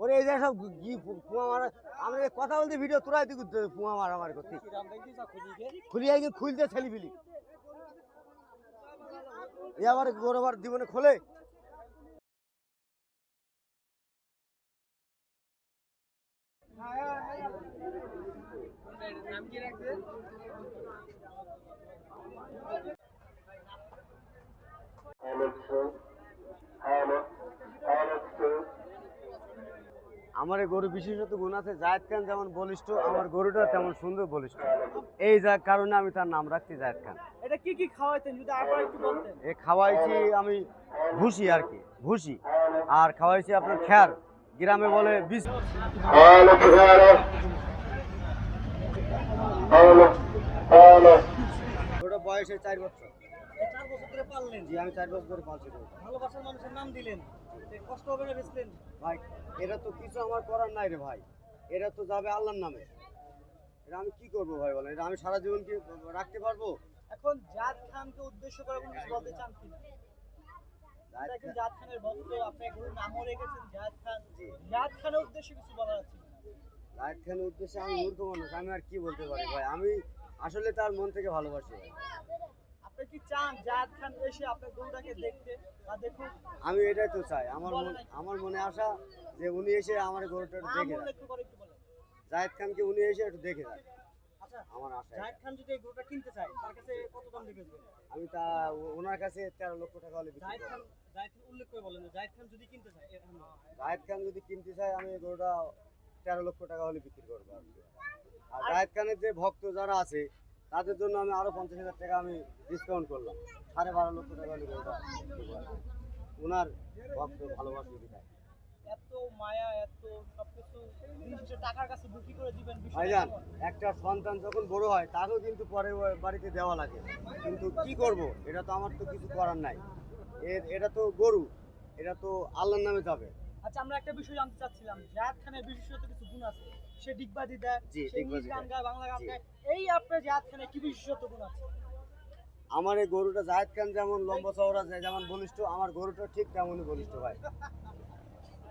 ওরে এই সব কি পুয়া মারা। আমরা কথা বলতে ভিডিও তোরাই দিকে পুয়া মারা মারি করতে খুলিয়ে গিয়ে খুলতে ছেলি বিলি এ আবার গরবার জীবনে খোলে। আমার এই গরু বিশেষত গুণ আছে জায়দ খান যেমন বলিষ্ঠ আমার গরুটা তেমন সুন্দর বলিষ্ঠ। এই যা কারণে আমি তার নাম রাখছি জায়দ খান। এটা কি কি খাওয়াইতেন যদি আবার একটু বলতেন? এ খাওয়াইছি আমি ভুসি আর কি ভুসি। আর খাওয়াইছি আপনার খ্যার গ্রামে বলে বিষ চার বছর। চার বছর ধরে পাললেন? জি আমি চার বছর ধরে পালছি। ভালোবাসার মানুষের নাম দিলেন। কষ্ট হবে না বেচলেন? ভাই এটা তো কিছু আমার করার নাই রে ভাই। এটা তো যাবে আল্লাহর নামে। এটা আমি কি করব ভাই বলেন? এটা আমি সারা জীবন কি রাখতে পারব? এখন জাদ খানকে উদ্দেশ্য করে কোনো কিছু বলতে চান কিনা? খানের ভক্ত আপনি নামও রেখেছেন খান। জি। জাদ খানের উদ্দেশ্যে কিছু বলার আছে? খানের উদ্দেশ্যে আমি মূর্খ মানুষ আমি আর কি বলতে পারি ভাই? আমি আসলে তার মন থেকে ভালোবাসে। আপনি কি চান খান এসে আপনার গরুটাকে দেখতে? বা দেখুন। আমি এটাই তো চাই। আমার মন আমার মনে আশা যে উনি এসে আমার গরুটা দেখে জাহেদ খানকে উনি এসে একটু দেখে যায় আচ্ছা আমার আশা জাহিদ খান যদি এই গরুটা কিনতে চায় তার কাছে কত দাম দিয়ে বেচবেন আমি তা ওনার কাছে তেরো লক্ষ টাকা হলে বিক্রি করব। খান জাহিদ খান উল্লেখ করে বলেন যে খান যদি কিনতে চায় জাহেদ খান যদি কিনতে চায় আমি গরুটা তেরো লক্ষ টাকা হলে বিক্রি করব আর। জাহেদ খানের যে ভক্ত যারা আছে তাদের জন্য আমি আরও পঞ্চাশ হাজার টাকা আমি ডিসকাউন্ট করলাম। সাড়ে বারো লক্ষ টাকা। ওনার ভক্ত ভালোবাসি বিষয়টা ভাইজান একটা সন্তান যখন বড় হয় তাকেও কিন্তু পরে বাড়িতে দেওয়া লাগে। কিন্তু কি করব? এটা তো আমার তো কিছু করার নাই। এর এটা তো গরু এটা তো আল্লাহর নামে যাবে। আচ্ছা আমরা একটা বিষয় জানতে চাচ্ছিলাম। জাহাদ খানের বিশেষত কিছু গুণ আছে। সে ডিগবাজি দেয় সে গান দেয়। গায় বাংলা গান। গায়। এই আপনার জাহাদ খানের কি বিশেষত গুণ আছে? আমার এই গরুটা জাহেদ খান যেমন লম্বা চওড়া যায় যেমন বলিষ্ঠ আমার গরুটা ঠিক তেমনই বলিষ্ঠ ভাই।